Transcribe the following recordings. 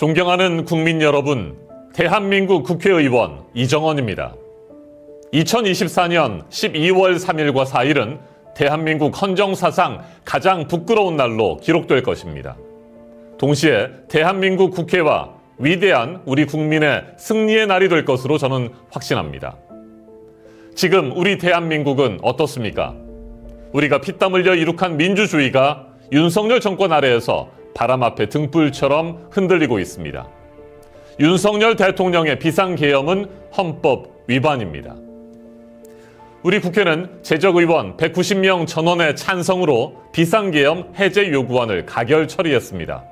존경하는 국민 여러분, 대한민국 국회의원 이정원입니다. 2024년 12월 3일과 4일은 대한민국 헌정사상 가장 부끄러운 날로 기록될 것입니다. 동시에 대한민국 국회와 위대한 우리 국민의 승리의 날이 될 것으로 저는 확신합니다. 지금 우리 대한민국은 어떻습니까? 우리가 피땀 흘려 이룩한 민주주의가 윤석열 정권 아래에서 바람 앞에 등불처럼 흔들리고 있습니다. 윤석열 대통령의 비상계엄은 헌법 위반입니다. 우리 국회는 재적 의원 190명 전원의 찬성으로 비상계엄 해제 요구안을 가결 처리했습니다.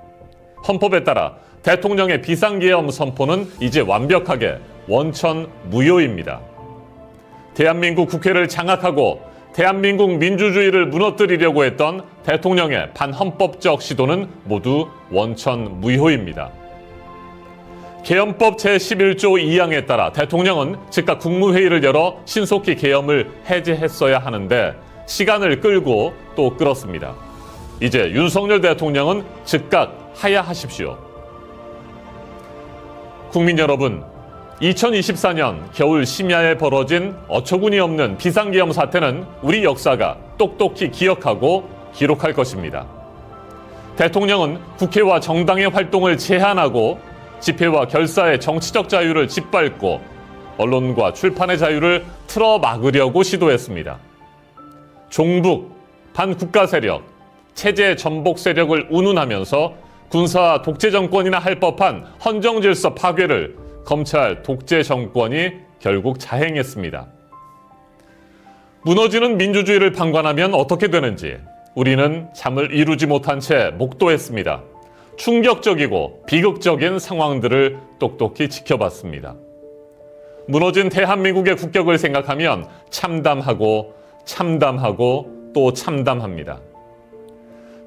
헌법에 따라 대통령의 비상계엄 선포는 이제 완벽하게 원천 무효입니다. 대한민국 국회를 장악하고 대한민국 민주주의를 무너뜨리려고 했던 대통령의 반헌법적 시도는 모두 원천 무효입니다. 개헌법 제11조 2항에 따라 대통령은 즉각 국무회의를 열어 신속히 계엄을 해제했어야 하는데 시간을 끌고 또 끌었습니다. 이제 윤석열 대통령은 즉각 하야하십시오. 국민 여러분, 2024년 겨울 심야에 벌어진 어처구니 없는 비상계엄 사태는 우리 역사가 똑똑히 기억하고 기록할 것입니다. 대통령은 국회와 정당의 활동을 제한하고 집회와 결사의 정치적 자유를 짓밟고 언론과 출판의 자유를 틀어 막으려고 시도했습니다. 종북, 반국가 세력, 체제 전복 세력을 운운하면서 군사 독재 정권이나 할 법한 헌정 질서 파괴를 검찰 독재 정권이 결국 자행했습니다. 무너지는 민주주의를 방관하면 어떻게 되는지 우리는 잠을 이루지 못한 채 목도했습니다. 충격적이고 비극적인 상황들을 똑똑히 지켜봤습니다. 무너진 대한민국의 국격을 생각하면 참담하고 참담하고 또 참담합니다.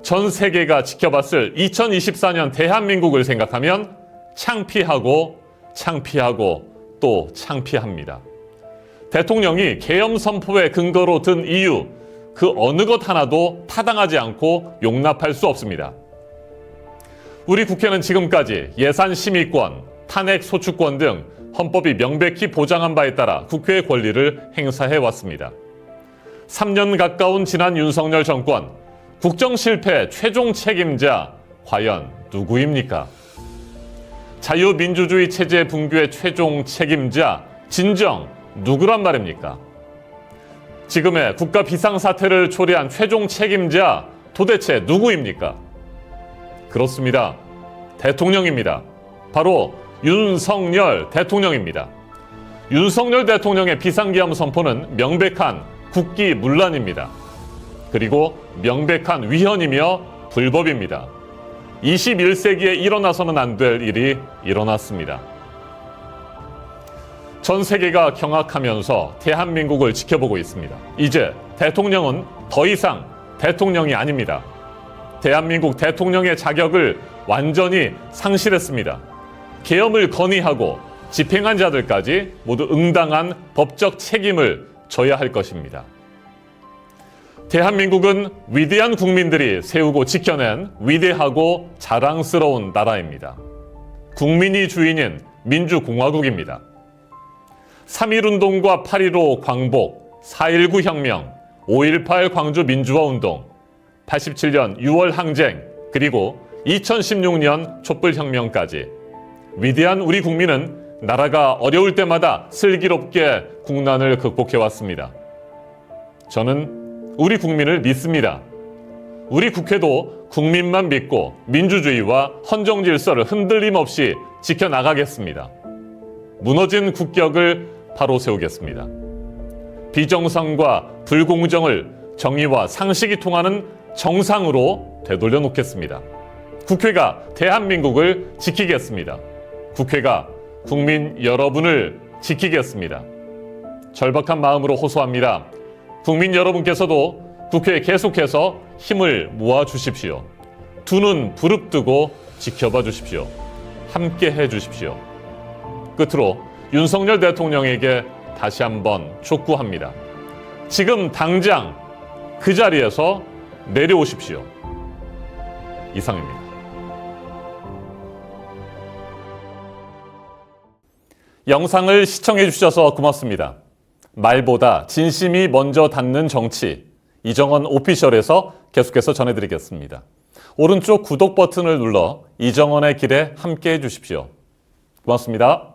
전 세계가 지켜봤을 2024년 대한민국을 생각하면 창피하고 창피하고 또 창피합니다. 대통령이 계엄 선포의 근거로 든 이유 그 어느 것 하나도 타당하지 않고 용납할 수 없습니다. 우리 국회는 지금까지 예산 심의권, 탄핵 소추권 등 헌법이 명백히 보장한 바에 따라 국회의 권리를 행사해 왔습니다. 3년 가까운 지난 윤석열 정권, 국정 실패 최종 책임자 과연 누구입니까? 자유민주주의 체제 붕괴의 최종 책임자 진정 누구란 말입니까? 지금의 국가 비상사태를 초래한 최종 책임자 도대체 누구입니까? 그렇습니다. 대통령입니다. 바로 윤석열 대통령입니다. 윤석열 대통령의 비상기함 선포는 명백한 국기 문란입니다. 그리고 명백한 위헌이며 불법입니다. 21세기에 일어나서는 안 될 일이 일어났습니다. 전 세계가 경악하면서 대한민국을 지켜보고 있습니다. 이제 대통령은 더 이상 대통령이 아닙니다. 대한민국 대통령의 자격을 완전히 상실했습니다. 계엄을 건의하고 집행한 자들까지 모두 응당한 법적 책임을 져야 할 것입니다. 대한민국은 위대한 국민들이 세우고 지켜낸 위대하고 자랑스러운 나라입니다. 국민이 주인인 민주공화국입니다. 3.1운동과 8.15 광복, 4.19 혁명, 5.18 광주 민주화운동, 87년 6월 항쟁, 그리고 2016년 촛불혁명까지 위대한 우리 국민은 나라가 어려울 때마다 슬기롭게 국난을 극복해왔습니다. 저는 우리 국민을 믿습니다. 우리 국회도 국민만 믿고 민주주의와 헌정 질서를 흔들림 없이 지켜나가겠습니다. 무너진 국격을 바로 세우겠습니다. 비정상과 불공정을 정의와 상식이 통하는 정상으로 되돌려 놓겠습니다. 국회가 대한민국을 지키겠습니다. 국회가 국민 여러분을 지키겠습니다. 절박한 마음으로 호소합니다. 국민 여러분께서도 국회에 계속해서 힘을 모아 주십시오. 두 눈 부릅뜨고 지켜봐 주십시오. 함께 해 주십시오. 끝으로 윤석열 대통령에게 다시 한번 촉구합니다. 지금 당장 그 자리에서 내려오십시오. 이상입니다. 영상을 시청해 주셔서 고맙습니다. 말보다 진심이 먼저 닿는 정치. 이정원 오피셜에서 계속해서 전해드리겠습니다. 오른쪽 구독 버튼을 눌러 이정원의 길에 함께 해 주십시오. 고맙습니다.